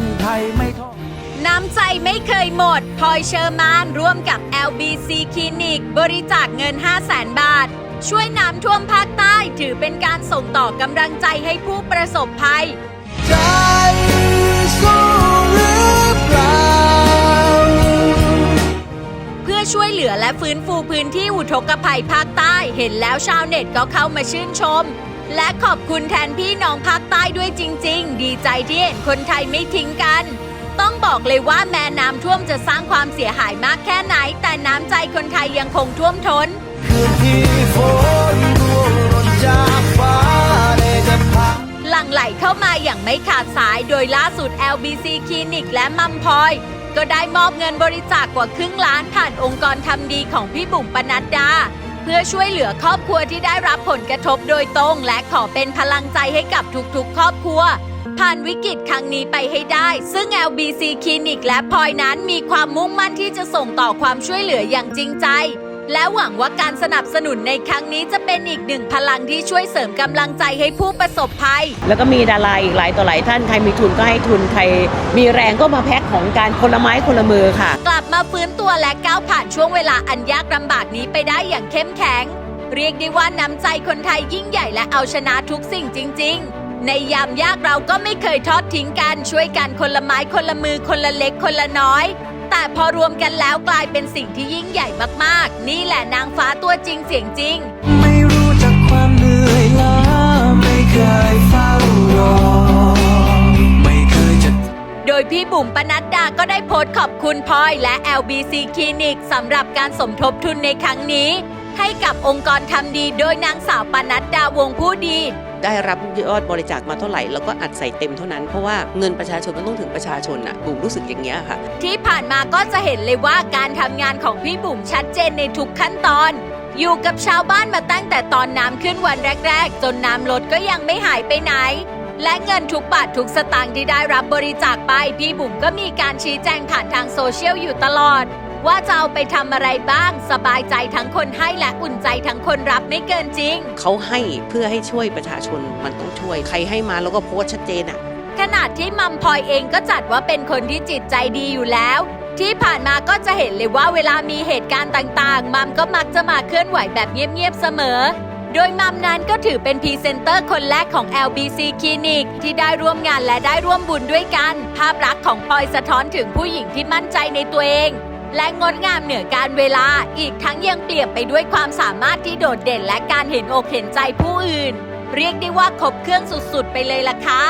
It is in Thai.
คนไทยไม่ทอด น้ำใจไม่เคยหมดพลอยเชอร์มานร่วมกับ LBC คลินิก บริจาคเงิน 5 0 0แสนบาท ช่วยน้ำท่วมภาคใต้ถือเป็นการส่งต่อกำลังใจให้ผู้ประสบภัย ใจสู้หรือเปล่า เพื่อช่วยเหลือและฟื้นฟูพื้นที่อุทกภัยภาคใต้ เห็นแล้วชาวเน็ตก็เข้ามาชื่นชม และขอบคุณแทนพี่น้องภาคใต้ด้วยจริง ๆ ดีใจที่เห็นคนไทยไม่ทิ้งกัน ต้องบอกเลยว่าแม้น้ำท่วมจะสร้างความเสียหายมากแค่ไหน แต่น้ำใจคนไทยยังคงท่วมท้นคืนหลั่งไหลเข้ามาอย่างไม่ขาดสายโดยล่าสุด LBC คลินิกและมัมพอยก็ได้มอบเงินบริจาคกว่าครึ่งล้านผ่านองค์กรทำดีของพี่บุ๋มปนัดดา เพื่อช่วยเหลือครอบครัวที่ได้รับผลกระทบโดยตรง และขอเป็นพลังใจให้กับทุกๆ ครอบครัว ผ่านวิกฤตครั้งนี้ไปให้ได้ ซึ่ง LBC คลินิกและพลอยนั้นมีความมุ่งมั่นที่จะส่งต่อความช่วยเหลืออย่างจริงใจ และหวังว่าการสนับสนุนในครั้งนี้จะเป็นอีกหนึ่งพลังที่ช่วยเสริมกำลังใจให้ผู้ประสบภัย แล้วก็มีดาราอีกหลายต่อหลายท่านใครมีทุนก็ให้ทุนใครมีแรงก็มาแพ็คของการคนละไม้คนละมือค่ะ กลับมาฟื้นตัวและก้าวผ่านช่วงเวลาอันยากลำบากนี้ไปได้อย่างเข้มแข็ง เรียกได้ว่าน้ำใจคนไทยยิ่งใหญ่และเอาชนะทุกสิ่งจริง ๆ ในยามยากเราก็ไม่เคยทอดทิ้งกันช่วยกันคนละไม้คนละมือคนละเล็กคนละน้อย แต่พอรวมกันแล้วกลายเป็นสิ่งที่ยิ่งใหญ่มากๆ นี่แหละนางฟ้าตัวจริงเสียงจริง ไม่รู้จักความเหนื่อยล้าไม่เคยเฝ้ารอไม่เคยจะ โดยพี่บุ๋มปนัดดาก็ได้โพสต์ขอบคุณพลอยและ LBC คลินิกสำหรับการสมทบทุนในครั้งนี้ ให้กับองค์กรทำดีโดยนางสาวปนัดดาวงผู้ดี ได้รับยอดบริจาคมาเท่าไหร่เราก็อัดใส่เต็มเท่านั้น เพราะว่าเงินประชาชนมันต้องถึงประชาชนอะบุ๋มรู้สึกอย่างเงี้ยค่ะ ที่ผ่านมาก็จะเห็นเลยว่าการทำงานของพี่บุ๋มชัดเจนในทุกขั้นตอน อยู่กับชาวบ้านมาตั้งแต่ตอนน้ำขึ้นวันแรก ๆ จนน้ำลดก็ยังไม่หายไปไหนและเงินทุกบาททุกสตางค์ที่ได้รับบริจาคไป พี่บุ๋มก็มีการชี้แจงผ่านทางโซเชียลอยู่ตลอด ว่าจะเอาไปทำอะไรบ้าง สบายใจทั้งคนให้และอุ่นใจทั้งคนรับไม่เกินจริง เขาให้เพื่อให้ช่วยประชาชนมันต้องช่วย ใครให้มาแล้วก็โพสต์ชัดเจนอะขนาดที่มัมพลอยเองก็จัดว่าเป็นคนที่จิตใจดีอยู่แล้ว ที่ผ่านมาก็จะเห็นเลยว่าเวลามีเหตุการณ์ต่างๆ มัมก็มักจะมาเคลื่อนไหวแบบเงียบๆเสมอ โดยมัมนั้นก็ถือเป็นพรีเซนเตอร์คนแรกของ LBC คลินิกที่ได้ร่วมงานและได้ร่วมบุญด้วยกัน ภาพลักษณ์ของพลอยสะท้อนถึงผู้หญิงที่มั่นใจในตัวเอง และงดงามเหนือการเวลา อีกทั้งยังเปรียบไปด้วยความสามารถที่โดดเด่นและการเห็นอกเห็นใจผู้อื่น เรียกได้ว่าครบเครื่องสุดๆ ไปเลยล่ะค่ะ